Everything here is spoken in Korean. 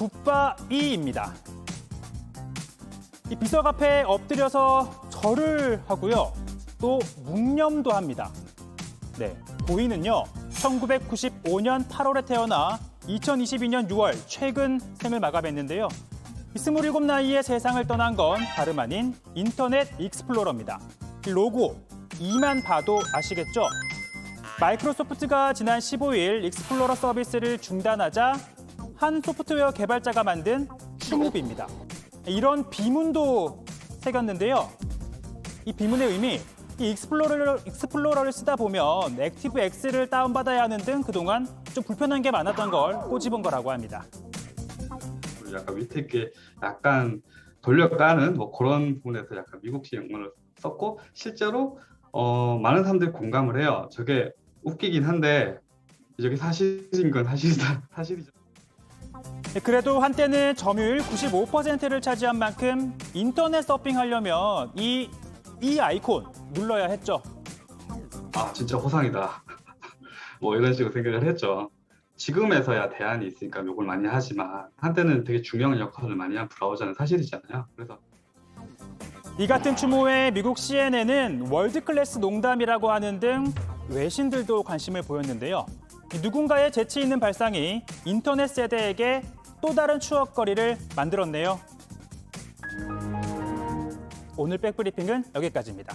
굿바이입니다. 이 비석 앞에 엎드려서 절을 하고요. 또 묵념도 합니다. 네, 고인은요. 1995년 8월에 태어나 2022년 6월 최근 생을 마감했는데요. 27 나이에 세상을 떠난 건 다름 아닌 인터넷 익스플로러입니다. 이 로고 이만 봐도 아시겠죠? 마이크로소프트가 지난 15일 익스플로러 서비스를 중단하자 한 소프트웨어 개발자가 만든 추모비입니다. 이런 비문도 새겼는데요. 이 비문의 의미, 이 익스플로러를, 익스플로러를 쓰다 보면 액티브 X를 다운받아야 하는 등 그동안 좀 불편한 게 많았던 걸 꼬집은 거라고 합니다. 약간 밑에 게 약간 돌려 까는 뭐 그런 부분에서 약간 미국식 영문을 썼고 실제로 어, 많은 사람들이 공감을 해요. 저게 웃기긴 한데 저게 사실인 건 사실이다 사실이죠. 네, 그래도 한때는 점유율 95%를 차지한 만큼 인터넷 서핑하려면 이, 이 아이콘 눌러야 했죠. 아 진짜 호상이다. 뭐 이런 식으로 생각을 했죠. 지금에서야 대안이 있으니까 욕을 많이 하지만 한때는 되게 중요한 역할을 많이 한 브라우저는 사실이잖아요. 그래서 이 같은 추모에 미국 CNN은 월드 클래스 농담이라고 하는 등 외신들도 관심을 보였는데요. 이 누군가의 재치 있는 발상이 인터넷 세대에게 또 다른 추억거리를 만들었네요. 오늘 백브리핑은 여기까지입니다.